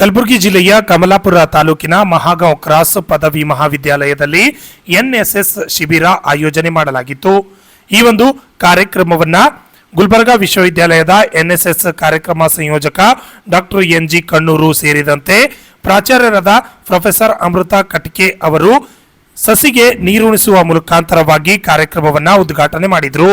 ಕಲಬುರಗಿ ಜಿಲ್ಲೆಯ ಕಮಲಾಪುರ ತಾಲೂಕಿನ ಮಹಾಗಾಂವ್ ಕ್ರಾಸ್ ಪದವಿ ಮಹಾವಿದ್ಯಾಲಯದಲ್ಲಿ ಎನ್ಎಸ್ಎಸ್ ಶಿಬಿರ ಆಯೋಜನೆ ಮಾಡಲಾಗಿತ್ತು. ಈ ಒಂದು ಕಾರ್ಯಕ್ರಮವನ್ನು ಗುಲ್ಬರ್ಗಾ ವಿಶ್ವವಿದ್ಯಾಲಯದ ಎನ್ಎಸ್ಎಸ್ ಕಾರ್ಯಕ್ರಮ ಸಂಯೋಜಕ ಡಾಕ್ಟರ್ ಎನ್ ಜಿ ಕಣ್ಣೂರು ಸೇರಿದಂತೆ ಪ್ರಾಚಾರ್ಯರಾದ ಪ್ರೊಫೆಸರ್ ಅಮೃತ ಕಟ್ಕೆ ಅವರು ಸಸಿಗೆ ನೀರುಣಿಸುವ ಮುಖಾಂತರವಾಗಿ ಕಾರ್ಯಕ್ರಮವನ್ನು ಉದ್ಘಾಟನೆ ಮಾಡಿದರು.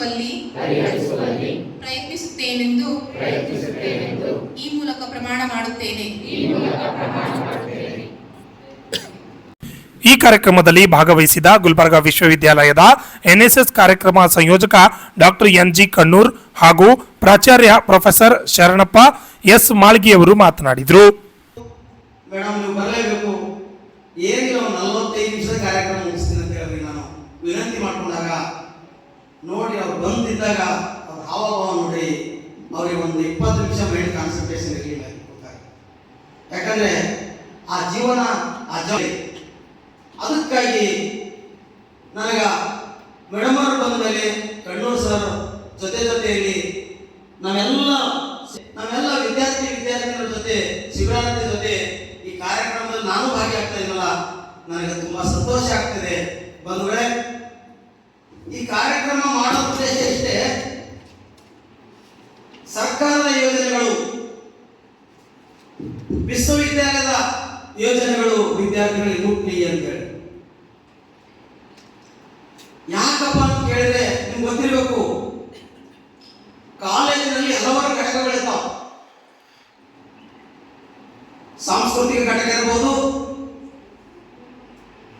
ಪರಿಹರಿಸುವಲ್ಲಿ ಪ್ರಯತ್ನಿಸುತ್ತೇನೆಂದು ಈ ಮೂಲಕ ಪ್ರಮಾಣ ಮಾಡುತ್ತೇನೆ. ಈ ಕಾರ್ಯಕ್ರಮದಲ್ಲಿ ಭಾಗವಹಿಸಿದ ಗುಲ್ಬರ್ಗಾ ವಿಶ್ವವಿದ್ಯಾಲಯದ ಎನ್ಎಸ್ಎಸ್ ಕಾರ್ಯಕ್ರಮ ಸಂಯೋಜಕ ಡಾಕ್ಟರ್ ಎನ್ ಜಿ ಕಣ್ಣೂರ್ ಹಾಗೂ ಪ್ರಾಚಾರ್ಯ ಪ್ರೊಫೆಸರ್ ಶರಣಪ್ಪ ಎಸ್ ಮಾಳ್ಗಿಯವರು ಮಾತನಾಡಿದರು. ಮೇಡಮ್ ನೀವು ಬರಲೇಬೇಕು. ಏನಿಲ್ಲ ಒಂದು ನಲವತ್ತೈದು ನಿಮಿಷದ ಕಾರ್ಯಕ್ರಮ ಮುಗಿಸ್ತೀನಿ ಅಂತ ಹೇಳಿದ್ರಿ ನಾನು ವಿನಂತಿ ಮಾಡ್ಕೊಂಡಾಗ ನೋಡಿ ಅವ್ರು ಬಂದಿದ್ದಾಗ ಅವ್ರ ಹಾವಭಾವ ನೋಡಿ ಅವ್ರಿಗೆ ಒಂದು ಇಪ್ಪತ್ತು ನಿಮಿಷ ಮೈಂಡ್ ಕಾನ್ಸಂಟ್ರೇಷನ್ ಇರಲಿಲ್ಲ ಯಾಕಂದ್ರೆ ಆ ಜೀವನ, ಆ ಜೊತೆ ಅದಕ್ಕಾಗಿ ನನಗ ಮೇಡಮ್ ಅವರು ಬಂದ ಕಣ್ಣೂರು ಸರ್ ಜೊತೆ ಜೊತೆಯಲ್ಲಿ ನಾವೆಲ್ಲ ನಾವೆಲ್ಲ ವಿದ್ಯಾರ್ಥಿ, ವಿದ್ಯಾರ್ಥಿಗಳ ಜೊತೆ ಶಿವರಾತ್ರಿ ಜೊತೆ ಈ ಕಾರ್ಯಕ್ರಮದಲ್ಲಿ ನಾನು ಭಾಗಿಯಾಗ್ತಾ ಇದ್ದಲ್ಲ ನನಗೆ ತುಂಬಾ ಸಂತೋಷ ಆಗ್ತಿದೆ. ಈ ಕಾರ್ಯಕ್ರಮ ಮಾಡೋ ಉದ್ದೇಶ ಇಷ್ಟೇ. ಸರ್ಕಾರದ ಯೋಜನೆಗಳು, ವಿಶ್ವವಿದ್ಯಾಲಯದ ಯೋಜನೆಗಳು ವಿದ್ಯಾರ್ಥಿಗಳಿಗೆ ಮುಟ್ಲಿ ಅಂತ ಹೇಳಿ. ಯಾಕಪ್ಪ ಅಂತ ಕೇಳಿದ್ರೆ ನಿಮ್ಗೆ ಗೊತ್ತಿರಬೇಕು, ಕಾಲೇಜಿನಲ್ಲಿ ಹಲವಾರು ಘಟಕಗಳಿರ್ತಾವ ಸಾಂಸ್ಕೃತಿಕ ಘಟಕ ಇರ್ಬೋದು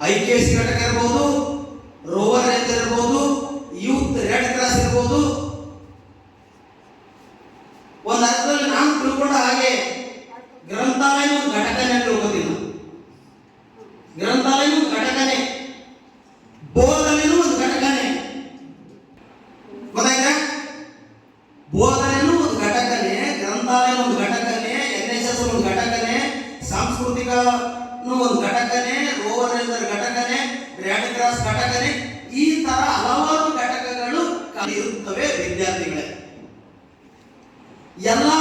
ಐ ಕೆ ಎಸ್ ಘಟಕ ಇರ್ಬೋದು ರೋವರ್ ರೇಂಜರ್ ಇರ್ಬೋದು ಯೂತ್ ರೆಡ್ ಕ್ರಾಸ್ ಇರ್ಬೋದು ಒಂದು ಅರ್ಥದಲ್ಲಿ ತಿಳ್ಕೊಂಡ ಹಾಗೆ ಗ್ರಂಥಾಲಯ ಘಟಕನೇ ಅಂತ ಗೊತ್ತಿಲ್ಲ. ಗ್ರಂಥಾಲಯ ಘಟಕನೇ. ಬೋಧನೆನೂ ಒಂದು ಘಟಕನೇ. ಗೊತ್ತಾಯ್ತಾ? ಬೋಧನೆಯೂ ಒಂದು ಘಟಕನೇ ಗ್ರಂಥಾಲಯ ಒಂದು ಘಟಕನೆ ಎನ್ ಎಸ್ ಎಸ್ ಒಂದು ಘಟಕನೆ ಸಾಂಸ್ಕೃತಿಕ ಒಂದು ಘಟಕನೇ ರೋವರ್ ರೇಂಜರ್ ಘಟಕನೇ ರೆಡ್ ಕ್ರಾಸ್ ಘಟಕನೇ, ಈ ತರ ಹಲವಾರು ಘಟಕಗಳು ಇರುತ್ತವೆ ವಿದ್ಯಾರ್ಥಿಗಳೇ. ಎಲ್ಲಾ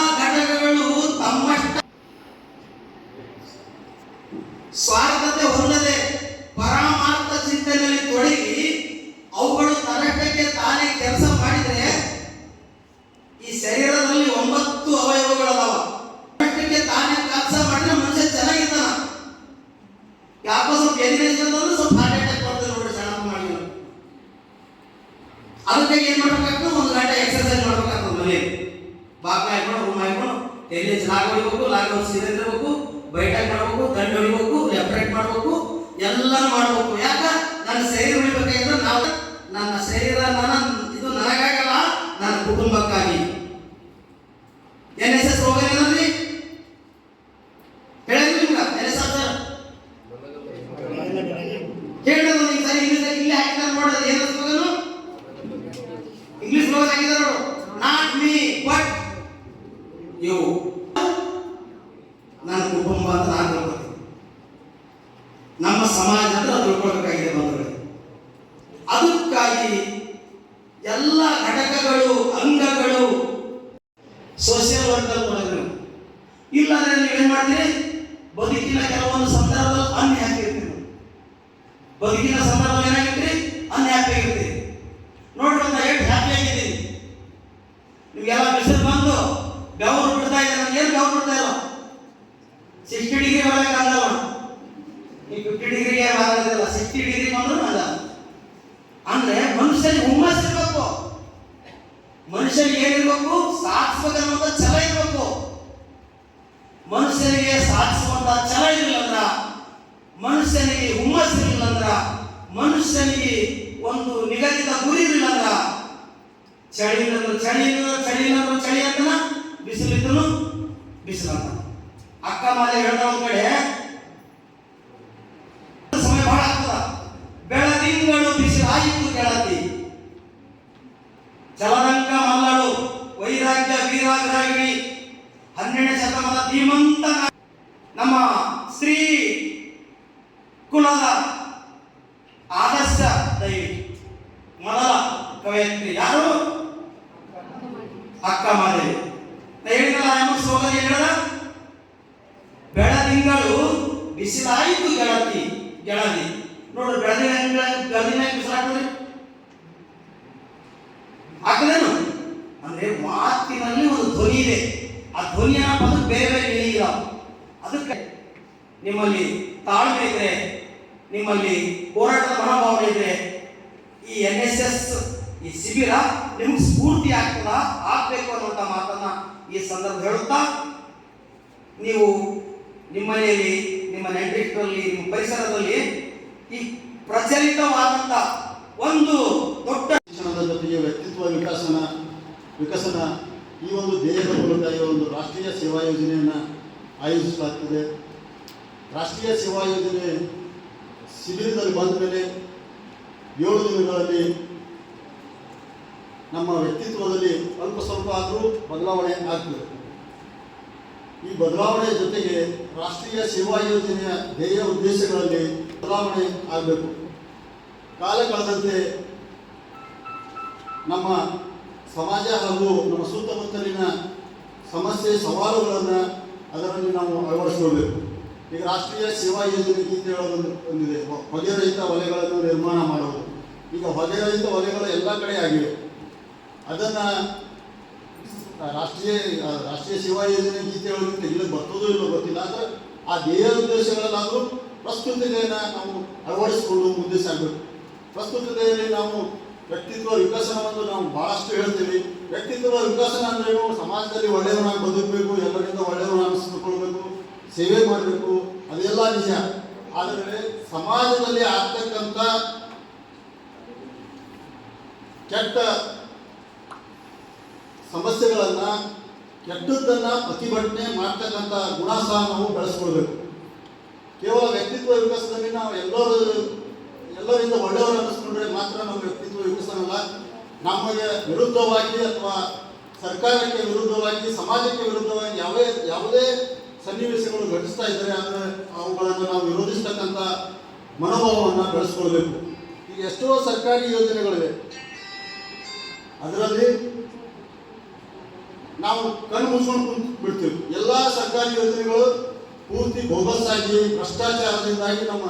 ಸಮಾಜ ಅಂತ ತಿಳ್ಕೊಳ್ಬೇಕಾಗಿದೆ ಬಂಧುಗಳೇ ಅದಕ್ಕಾಗಿ ಎಲ್ಲ ಘಟಕಗಳು, ಅಂಗಗಳು ಸೋಷಿಯಲ್ ವರ್ಕ್ ತೊಡಗಿದ್ರು ಇಲ್ಲ ಅಂದ್ರೆ ನೀವೇನ್ ಮಾಡ್ತೀರಿ? ಬದುಕಿನ ಕೆಲವೊಂದು ಸಂದರ್ಭದಲ್ಲಿ ಅನ್ಹ್ಯಾಪಿ ಇರ್ತೀರಿ. ಬದುಕಿನ ಸಂದರ್ಭದಲ್ಲಿ ಏನಾಗಿರ್ತೀರಿ ಅನ್ಹ್ಯಾಪಿ ಆಗಿರ್ತೀರಿ ನೋಡ್ರಿ ಒಂದು ಎಷ್ಟು ಹ್ಯಾಪಿ ಆಗಿದ್ದೀನಿ. ನಿಮ್ಗೆಲ್ಲ ಬಿಸಿಲು ಬಂದು ಬೆವರು ಬಿಡ್ತಾ ಇದ್ದಾರೆ. ಏನು ಬೆವರು ಬಿಡ್ತಾ ಇಲ್ಲ? ಸಿಕ್ಸ್ಟಿ ಡಿಗ್ರಿ ಒಳಗೆ ಆಗಲ್ಲ ಈ ಫಿಫ್ಟಿ ಡಿಗ್ರಿಗೆ ಆಗೋದಿಲ್ಲ ಸಿಕ್ಸ್ಟಿ ಡಿಗ್ರಿ ಬಂದ್ರೂ ಅಲ್ಲ ಅಂದ್ರೆ ಮನುಷ್ಯನಿಗೆ ಹುಮ್ಮಸ್ ಇರಬೇಕು. ಮನುಷ್ಯನಿಗೆ ಏನಿರ್ಬೇಕು ಸಾಧಿಸ್ಬೇಕನ್ನುವಂತ ಛಲ ಇರಬೇಕು. ಮನುಷ್ಯನಿಗೆ ಸಾಧಿಸುವಂತ ಛಲ ಇರಲಿಲ್ಲ ಮನುಷ್ಯನಿಗೆ ಹುಮ್ಮಸ್ ಇರಲಿಲ್ಲ ಮನುಷ್ಯನಿಗೆ ಒಂದು ನಿಗದಿತ ಗುರಿ ಇರಲಿಲ್ಲ ಅಂದ್ರ ಚಳಿ ಚಳಿ ಚಳಿ ಚಳಿ ಅಂತನ, ಬಿಸಿಲಿದ್ದನು ಬಿಸಿಲು ಅಕ್ಕ ಮಾಲೆ ಹೇಳ್ದ ಒಂದ್ ಕಡೆ ಜಲರಂಕ ಮಲ್ಲಳು ವೈರಾಗ್ಯ ವೀರಾಗ್ರಾಗಿ ಹನ್ನೆರಡನೇ ಶತಮಾನ ಧೀಮಂತ ನಮ್ಮ ಶ್ರೀ ಕುಲದ ಧ್ವನಿ ಇದೆ ಆ ಧ್ವನಿಯ ಪದ ಬೇರೆ ಬೇರೆ ಇಲ್ಲ ಅದಕ್ಕೆ ನಿಮ್ಮಲ್ಲಿ ತಾಳ್ಮೆ ಇದ್ರೆ, ನಿಮ್ಮಲ್ಲಿ ಹೋರಾಟದ ಮನೋಭಾವನೆ ಇದ್ರೆ, ಈ ಎನ್ ಎಸ್ ಎಸ್ ಈ ಶಿಬಿರ ನಿಮ್ಗೆ ಸ್ಫೂರ್ತಿ ಆಗ್ತದ, ಆಗ್ಬೇಕು ಅನ್ನುವಂಥ ಮಾತನ್ನ ಈ ಸಂದರ್ಭ ಹೇಳುತ್ತಾ, ನೀವು ನಿಮ್ಮ ಮನೆಯಲ್ಲಿ, ನಿಮ್ಮ ನೆಂಟಿಟ್ಟಲ್ಲಿ ನಿಮ್ಮ ಪರಿಸರದಲ್ಲಿ ಈ ಪ್ರಚಲಿತವಾದಂಥ ಒಂದು ದೊಡ್ಡ ಶಿಕ್ಷಣದ ಜೊತೆಗೆ ವ್ಯಕ್ತಿತ್ವ ವಿಕಸನ ವಿಕಸನ ಈ ಒಂದು ಧ್ಯೇಯದ ಮೂಲಕ ಈ ಒಂದು ರಾಷ್ಟ್ರೀಯ ಸೇವಾ ಯೋಜನೆಯನ್ನು ಆಯೋಜಿಸಲಾಗ್ತದೆ. ರಾಷ್ಟ್ರೀಯ ಸೇವಾ ಯೋಜನೆ ಶಿಬಿರದಲ್ಲಿ ಬಂದ ಮೇಲೆ ಏಳು ದಿನಗಳಲ್ಲಿ ನಮ್ಮ ವ್ಯಕ್ತಿತ್ವದಲ್ಲಿ ಅಲ್ಪ ಸ್ವಲ್ಪ ಆದರೂ ಬದಲಾವಣೆ ಆಗ್ತದೆ. ಈ ಬದಲಾವಣೆ ಜೊತೆಗೆ ರಾಷ್ಟ್ರೀಯ ಸೇವಾ ಯೋಜನೆಯ ಧ್ಯೇಯ ಉದ್ದೇಶಗಳಲ್ಲಿ ಬದಲಾವಣೆ ಆಗಬೇಕು. ಕಾಲ ಕಳೆದಂತೆ ನಮ್ಮ ಸಮಾಜ ಹಾಗೂ ನಮ್ಮ ಸುತ್ತಮುತ್ತಲಿನ ಸಮಸ್ಯೆ ಸವಾಲುಗಳನ್ನು ಅದರಲ್ಲಿ ನಾವು ಅಳವಡಿಸ್ಕೊಳ್ಬೇಕು. ಈಗ ರಾಷ್ಟ್ರೀಯ ಸೇವಾ ಯೋಜನೆ ಅಂತ ಹೇಳೋದೊಂದು ಒಂದಿದೆ. ಹೊಗೆ ರಹಿತ ವಲಯಗಳನ್ನು ನಿರ್ಮಾಣ ಮಾಡೋದು ಈಗ ಹೊಗೆರಹಿತ ವಲಯಗಳು ಎಲ್ಲ ಕಡೆ ಆಗಿವೆ. ಅದನ್ನು ರಾಷ್ಟ್ರೀಯ ರಾಷ್ಟ್ರೀಯ ಸೇವಾ ಯೋಜನೆ ಗೀತೆ ಹೇಳೋದಕ್ಕೆ ಇಲ್ಲಿ ಬರ್ತದೋ ಇಲ್ಲೋ ಗೊತ್ತಿಲ್ಲ. ಆದರೆ ಆ ಧ್ಯೇಯ ಉದ್ದೇಶಗಳಲ್ಲಾದರೂ ಪ್ರಸ್ತುತತೆಯನ್ನು ನಾವು ಅಳವಡಿಸಿಕೊಂಡು ಮುಂದೆ ಸಾಗಬೇಕು. ಪ್ರಸ್ತುತತೆಯಲ್ಲಿ ನಾವು ವ್ಯಕ್ತಿತ್ವ ವಿಕಸನವನ್ನು ನಾವು ಬಹಳಷ್ಟು ಹೇಳ್ತೀವಿ. ವ್ಯಕ್ತಿತ್ವ ವಿಕಸನ ಅಂದ್ರೇನು ಸಮಾಜದಲ್ಲಿ ಒಳ್ಳೆಯವನಾಗಿ ಬದುಕಬೇಕು, ಎಲ್ಲರಿಂದ ಒಳ್ಳೆಯವನ ಅನಿಸ್ಕೊಳ್ಬೇಕು ಸೇವೆ ಮಾಡಬೇಕು, ಅದೆಲ್ಲ ನಿಜ. ಆದರೆ ಸಮಾಜದಲ್ಲಿ ಆಗ್ತಕ್ಕಂಥ ಕೆಟ್ಟ ಸಮಸ್ಯೆಗಳನ್ನ, ಕೆಟ್ಟದ್ದನ್ನ ಪ್ರತಿಭಟನೆ ಮಾಡ್ತಕ್ಕಂಥ ಗುಣ ಸಹ ನಾವು ಬೆಳೆಸ್ಕೊಳ್ಬೇಕು. ಕೇವಲ ವ್ಯಕ್ತಿತ್ವ ವಿಕಾಸದಲ್ಲಿ ನಾವು ಎಲ್ಲರೂ ಎಲ್ಲರಿಂದ ಒಳ್ಳೆಯವರು ಅನ್ನಿಸ್ಕೊಂಡ್ರೆ ಮಾತ್ರ ನಮ್ಮ ವ್ಯಕ್ತಿತ್ವ ಯೋಗಿಸಲ್ಲ ನಮಗೆ ವಿರುದ್ಧವಾಗಿ ಅಥವಾ ಸರ್ಕಾರಕ್ಕೆ ವಿರುದ್ಧವಾಗಿ, ಸಮಾಜಕ್ಕೆ ವಿರುದ್ಧವಾಗಿ ಯಾವುದೇ ಯಾವುದೇ ಸನ್ನಿವೇಶಗಳು ಘಟಿಸ್ತಾ ಇದ್ದರೆ ಅಂದರೆ ಅವುಗಳನ್ನು ನಾವು ವಿರೋಧಿಸ್ತಕ್ಕಂಥ ಮನೋಭಾವವನ್ನು ಬೆಳೆಸ್ಕೊಳ್ಬೇಕು. ಈಗ ಎಷ್ಟೋ ಸರ್ಕಾರಿ ಯೋಜನೆಗಳಿವೆ. ಅದರಲ್ಲಿ ನಾವು ಕಣ್ಣು ಮುಚ್ಕೊಂಡು ಕುಂತು ಬಿಡ್ತೀವಿ. ಎಲ್ಲ ಸರ್ಕಾರಿ ಯೋಜನೆಗಳು ಪೂರ್ತಿ ಬೋಗಸ್ಸಾಗಿ ಭ್ರಷ್ಟಾಚಾರದಿಂದಾಗಿ ನಮ್ಮ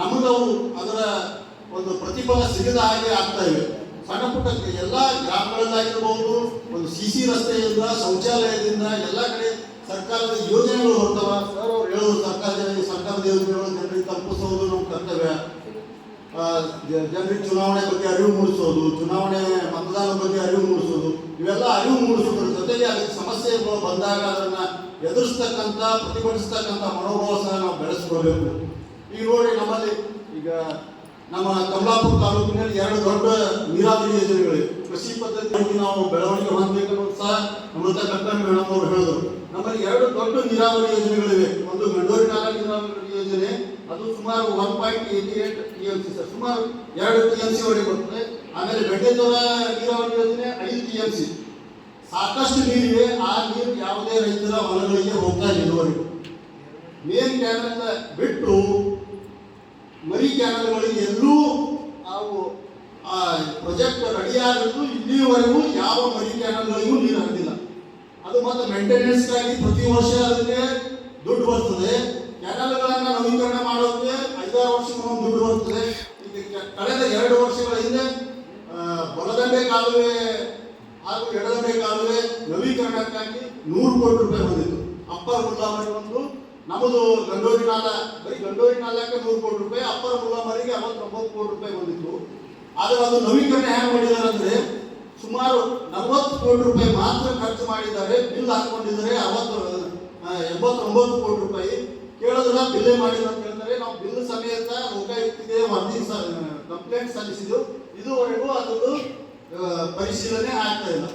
ನಮಗವು ಅದರ ಒಂದು ಪ್ರತಿಫಲ ಸಿಗದ ಹಾಗೆ ಆಗ್ತಾ ಇವೆ ಸಣ್ಣ ಪುಟ್ಟ ಎಲ್ಲ ಗ್ರಾಮಗಳಲ್ಲಾಗಿರ್ಬೋದು ಒಂದು ಸಿ ಸಿ ರಸ್ತೆಯಿಂದ, ಶೌಚಾಲಯದಿಂದ ಎಲ್ಲ ಕಡೆ ಸರ್ಕಾರದ ಯೋಜನೆಗಳು ಹೊರತವ ಸರ್, ಅವ್ರು ಹೇಳೋದು ಸರ್ಕಾರದ ಸರ್ಕಾರದ ಯೋಜನೆಗಳು ಜನರಿಗೆ ತಪ್ಪಿಸೋದು ನಮ್ಮ ಕರ್ತವ್ಯ. ಜನರಿಗೆ ಚುನಾವಣೆ ಬಗ್ಗೆ ಅರಿವು ಮೂಡಿಸೋದು, ಚುನಾವಣೆ ಮತದಾನ ಬಗ್ಗೆ ಅರಿವು ಮೂಡಿಸೋದು, ಇವೆಲ್ಲ ಅರಿವು ಮೂಡಿಸೋದ್ರ ಜೊತೆಗೆ ಅದಕ್ಕೆ ಸಮಸ್ಯೆಗಳು ಬಂದಾಗ ಅದನ್ನು ಎದುರಿಸ್ತಕ್ಕಂಥ, ಪ್ರತಿಭಟಿಸ್ತಕ್ಕಂಥ ಮನೋಭಾವ ಸಹ ನಾವು ಬೆಳೆಸ್ಕೊಳ್ಬೇಕು. ಈಗ ನೋಡಿ ನಮ್ಮಲ್ಲಿ ಈಗ ನಮ್ಮ ಕಮಲಾಪುರ ತಾಲೂಕಿನಲ್ಲಿ ಎರಡು ದೊಡ್ಡ ನೀರಾವರಿ ಯೋಜನೆಗಳಿವೆ. ಕೃಷಿ ಪದ್ಧತಿ ನಾವು ಬೆಳವಣಿಗೆ ಹೊಂದಬೇಕು ಸಹ ಅಮೃತ ಕಟ್ಟನ್ ಮೇಡಮ್ ಅವರು ಹೇಳಿದ್ರು. ನಮ್ಮಲ್ಲಿ ಎರಡು ದೊಡ್ಡ ನೀರಾವರಿ ಯೋಜನೆಗಳಿವೆ. ಒಂದು ಗಂಡೂರಿ ನಾಲ್ಕು ನೀರಾವರಿ ಯೋಜನೆ, ಅದು ಸುಮಾರು one point eighty eight T M C sir. ಸುಮಾರು ಎರಡು ಟಿ ಎಂ ಸಿ ಬರ್ತದೆ. ಆಮೇಲೆ ಬೆಟ್ಟೇಶ್ವರ ನೀರಾವರಿ ಯೋಜನೆ, ಐದು ಟಿ ಎಂ ಸಿ ಸಾಕಷ್ಟು ನೀರಿವೆ. ಆ ನೀರು ಯಾವುದೇ ರೈತರ ಹೊಲಗಳಿಗೆ ಹೋಗ್ತಾ ಇಲ್ಲ ಇದುವರೆಗೂ. ಮೇನ್ ಕ್ಯಾನಲ್ ಬಿಟ್ಟು ಕ್ಯಾನಲ್ಗಳಿಗೆ ಎಲ್ಲೂ ನಾವು ಆ ಪ್ರಾಜೆಕ್ಟ್ ರೆಡಿಯಾಗಿದ್ದು ಇಲ್ಲಿವರೆಗೂ ಯಾವ ಮರಿ ಕ್ಯಾನಲ್ಗಳಿಗೂ ನೀರು ಹರಿದಿಲ್ಲ. ಅದು ಮತ್ತೆ ಮೇಂಟೆನೆನ್ಸ್ಗಾಗಿ ಪ್ರತಿ ವರ್ಷ ಅದಕ್ಕೆ ದುಡ್ಡು ಬರ್ತದೆ. ಕ್ಯಾನಲ್ಗಳನ್ನ ನವೀಕರಣ ಮಾಡೋದಕ್ಕೆ ಐದಾರು ವರ್ಷ ದುಡ್ಡು ಬರ್ತದೆ. ಕಳೆದ ಎರಡು ವರ್ಷಗಳ ಹಿಂದೆ ಬಲದಂಡೆ ಕಾಲುವೆ ಹಾಗೂ ಎಡದಂಡೆ ಕಾಲುವೆ ನವೀಕರಣಕ್ಕಾಗಿ ನೂರು ಕೋಟಿ ರೂಪಾಯಿ ಬಂದಿತ್ತು. ಅಪ್ಪರ್ ಮುಲ್ಲಾಮರಿ ಒಂದು ನಮ್ಮದು ಗಂಡೋರಿ ನಾಲ ಬರೀ ಗಂಡೋರಿ ನಾಲಕ್ಕೆ ನೂರು ಕೋಟಿ ರೂಪಾಯಿ, ಅಪ್ಪರ ಮುಲಾಮರಿಗೆ ಅರವತ್ತೊಂಬತ್ತು ಕೋಟಿ ರೂಪಾಯಿ ಬಂದಿತ್ತು. ಆದರೆ ಅದು ನವೀಕರಣ ಹ್ಯಾಂಗ್ ಮಾಡಿದ್ದಾರೆ ಅಂದ್ರೆ ಸುಮಾರು ನಲವತ್ತು ಕೋಟಿ ರೂಪಾಯಿ ಮಾತ್ರ ಖರ್ಚು ಮಾಡಿದ್ದಾರೆ, ಬಿಲ್ ಹಾಕೊಂಡಿದ್ದಾರೆ ಅರವತ್ತು ಎಂಬತ್ತೊಂಬತ್ತು ಕೋಟಿ ರೂಪಾಯಿ. ಕೇಳೋದನ್ನ ಬಿಲ್ಲೇ ಮಾಡಿಲ್ಲ ಅಂತ ಹೇಳ್ತಾರೆ. ನಾವು ಬಿಲ್ ಸಮೇತ ಲೋಕಾಯುಕ್ತಿಗೆ ವರದಿ ಕಂಪ್ಲೇಂಟ್ ಸಲ್ಲಿಸಿದ್ದು. ಇದುವರೆಗೂ ಅದೊಂದು ಪರಿಶೀಲನೆ ಆಗ್ತಾ ಇಲ್ಲ.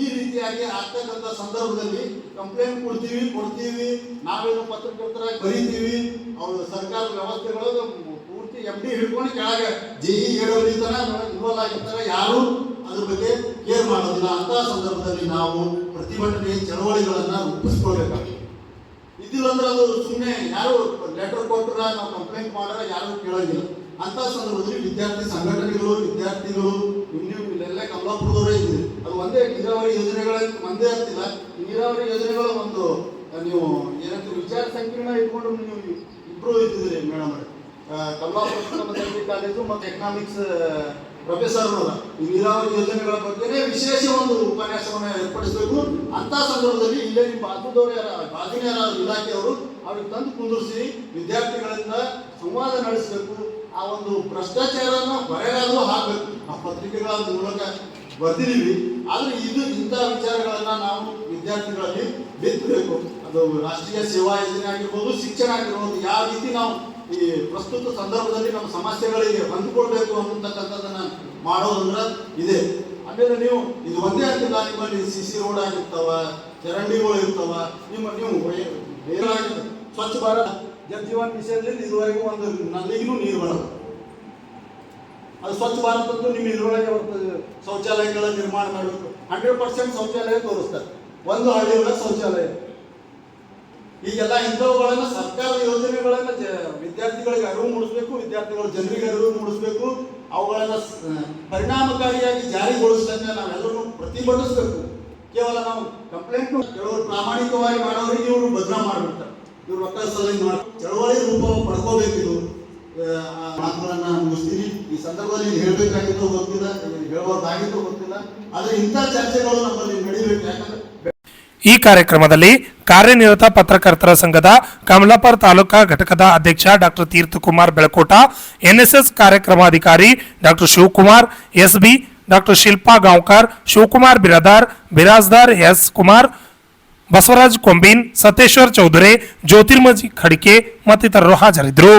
ಈ ರೀತಿಯಾಗಿ ಆಗ್ತಕ್ಕಂಥ ಸಂದರ್ಭದಲ್ಲಿ ಕಂಪ್ಲೇಂಟ್ ಕೊಡ್ತೀವಿ ಕೊಡ್ತೀವಿ. ನಾವೇನು ಪತ್ರಕರ್ತರಾಗಿ ಬರೀತೀವಿ. ಅವರು ಸರ್ಕಾರದ ವ್ಯವಸ್ಥೆಗಳು ಪೂರ್ತಿ ಎಂ ಡಿ ಹಿಡ್ಕೊಂಡು ಕೆಳಗೆ ಜೆ ಇ ಹೇಳೋರಿರ್ತಾರ ಇನ್ವಾಲ್ವ್ ಆಗಿರ್ತಾರೆ. ಯಾರು ಅದ್ರ ಬಗ್ಗೆ ಕೇರ್ ಮಾಡೋದಿಲ್ಲ. ಅಂತ ಸಂದರ್ಭದಲ್ಲಿ ನಾವು ಪ್ರತಿಭಟನೆ ಚಳವಳಿಗಳನ್ನ ರೂಪಿಸ್ಕೊಳ್ಬೇಕಾಗಿದೆ. ಇದಿಲ್ಲ ಅಂದ್ರೆ ಅದು ಸುಮ್ಮನೆ ಯಾರು ಲೆಟರ್ ಕೊಟ್ಟರೆ ನಾವು ಕಂಪ್ಲೇಂಟ್ ಮಾಡಿದ್ರೆ ಯಾರು ಕೇಳೋಂಗಿಲ್ಲ. ಅಂತ ಸಂದರ್ಭದಲ್ಲಿ ವಿದ್ಯಾರ್ಥಿ ಸಂಘಟನೆಗಳು, ವಿದ್ಯಾರ್ಥಿಗಳು ಇಲ್ಲೆಲ್ಲ ಕಮಲಾಪುರದವರೇ ಇದೆ ಅದು ಒಂದೇ ನೀರಾವರಿ ಯೋಜನೆಗಳ ಒಂದೇ ಈ ನೀರಾವರಿ ಯೋಜನೆಗಳ ಒಂದು ನೀವು ಏನಂತ ವಿಚಾರ ಸಂಕೀರ್ಣ ಇಟ್ಕೊಂಡು ನೀವು ಇಂಪ್ರೂವ್ ಇದ್ದಿದ್ರಿ ಮೇಡಮ್ ಕಮಲಾಪುರ ಕಾಲೇಜು ಮತ್ತು ಎಕನಾಮಿಕ್ಸ್ ಪ್ರೊಫೆಸರ್ ಈ ನೀರಾವರಿ ಯೋಜನೆಗಳ ಬಗ್ಗೆ ವಿಶೇಷ ಒಂದು ಉಪನ್ಯಾಸವನ್ನು ಏರ್ಪಡಿಸಬೇಕು. ಅಂತ ಸಂದರ್ಭದಲ್ಲಿ ಇಲ್ಲೇ ನಿಮ್ಮ ಬಾಜುದವರು ಯಾರ ಇಲಾಖೆಯವರು ಅವ್ರಿಗೆ ತಂದು ಕುಂದಿರಿಸಿ ವಿದ್ಯಾರ್ಥಿಗಳಿಂದ ಸಂವಾದ ನಡೆಸಬೇಕು. ಆ ಒಂದು ಭ್ರಷ್ಟಾಚಾರನ ಹೊರಗಾದ್ರೂ ಹಾಕಬೇಕು ಆ ಪತ್ರಿಕೆಗಳ ಮೂಲಕ ಬರ್ತಿದೀವಿ ಆದ್ರೆ ಇದು ಇಂಥ ವಿಚಾರಗಳನ್ನ ನಾವು ವಿದ್ಯಾರ್ಥಿಗಳಲ್ಲಿ ಬಿತ್ತಬೇಕು ಅದು ರಾಷ್ಟ್ರೀಯ ಸೇವಾ ಯೋಜನೆ ಆಗಿರ್ಬೋದು, ಶಿಕ್ಷಣ ಆಗಿರ್ಬೋದು, ಯಾವ ರೀತಿ ನಾವು ಈ ಪ್ರಸ್ತುತ ಸಂದರ್ಭದಲ್ಲಿ ನಮ್ಮ ಸಮಸ್ಯೆಗಳಿಗೆ ಹೊಂದ್ಕೊಳ್ಬೇಕು ಅನ್ನತಕ್ಕಂಥದ್ದನ್ನ ಮಾಡೋದಂದ್ರ ಇದೆ. ಆಮೇಲೆ ನೀವು, ಇದು ಒಂದೇ ಅಂತಿಲ್ಲ ನಿಮ್ಮಲ್ಲಿ ಸಿ ಸಿ ರೋಡ್ ಆಗಿರ್ತಾವ, ಚರಂಡಿಗಳು ಇರ್ತಾವ, ನಿಮ್ಮ, ನೀವು ಸ್ವಚ್ಛ ಭಾರತ್. ಜಲ್ ಜೀವನ್ ಮಿಷನ್ಲಿಂದ ಇದುವರೆಗೂ ಒಂದು ನಲ್ಲಿಗೂ ನೀರು ಬರೋದು. ಅದು ಸ್ವಚ್ಛ ಭಾರತ ಅಂತೂ ನಿಮ್ಮ ಇದ್ರೊಳಗೆ ಶೌಚಾಲಯಗಳ ನಿರ್ಮಾಣ ಮಾಡಬೇಕು. ಹಂಡ್ರೆಡ್ ಪರ್ಸೆಂಟ್ ಶೌಚಾಲಯ ತೋರಿಸ್ತಾರೆ. ಒಂದು ಹಳ್ಳಿಯೊಳಗೆ ಶೌಚಾಲಯ. ಈಗೆಲ್ಲ ಇಂಥವುಗಳನ್ನ ಸರ್ಕಾರದ ಯೋಜನೆಗಳನ್ನ ಜ- ವಿದ್ಯಾರ್ಥಿಗಳಿಗೆ ಅರಿವು ಮೂಡಿಸ್ಬೇಕು, ವಿದ್ಯಾರ್ಥಿಗಳ ಜನರಿಗೆ ಅರಿವು ಮೂಡಿಸ್ಬೇಕು, ಅವುಗಳನ್ನ ಪರಿಣಾಮಕಾರಿಯಾಗಿ ಜಾರಿಗೊಳಿಸಿದಂತೆ ನಾವೆಲ್ಲರೂ ಪ್ರತಿಭಟಿಸಬೇಕು. ಕೇವಲ ನಾವು ಕಂಪ್ಲೇಂಟ್ ಕೆಲವರು ಪ್ರಾಮಾಣಿಕವಾಗಿ ಮಾಡೋರಿಗೆ ಇವರು ಬದನಾ ಮಾಡಿಬಿಡ್ತಾರೆ. ಇವ್ರು ರೊಕ್ಕ ಸಲಹೆ ಮಾಡಿ ಚಳವಳಿ ರೂಪ ಪಡ್ಕೋಬೇಕು ಇದು ಮಾತುಗಳನ್ನ ಮುಗಿಸ್ತೀನಿ. ಈ ಸಂದರ್ಭದಲ್ಲಿ ಹೇಳ್ಬೇಕಾಗಿತ್ತು ಗೊತ್ತಿಲ್ಲ ಹೇಳೋದಾಗಿತ್ತು ಗೊತ್ತಿಲ್ಲ. ಆದ್ರೆ ಇಂಥ ಚರ್ಚೆಗಳು ನಮ್ಮಲ್ಲಿ ನಡೀಬೇಕು. ಯಾಕಂದ್ರೆ ಈ ಕಾರ್ಯಕ್ರಮದಲ್ಲಿ ಕಾರ್ಯನಿರತ ಪತ್ರಕರ್ತರ ಸಂಘದ ಕಮಲಾಪುರ ತಾಲೂಕಾ ಘಟಕದ ಅಧ್ಯಕ್ಷ doctor Theerthakumar Belakota, NSS ಕಾರ್ಯಕ್ರಮಾಧಿಕಾರಿ doctor Shivakumar, SB doctor Shilpa Gaonkar, Shivakumar Biradar, Birajdar S Kumar Basavaraj ಕೊಂಬಿನ್ ಸತೇಶ್ವರ್ ಚೌಧರಿ ಜ್ಯೋತಿರ್ಮಜಿ ಖಡಿಕೆ ಮತ್ತಿತರರು ಹಾಜರಿದ್ದರು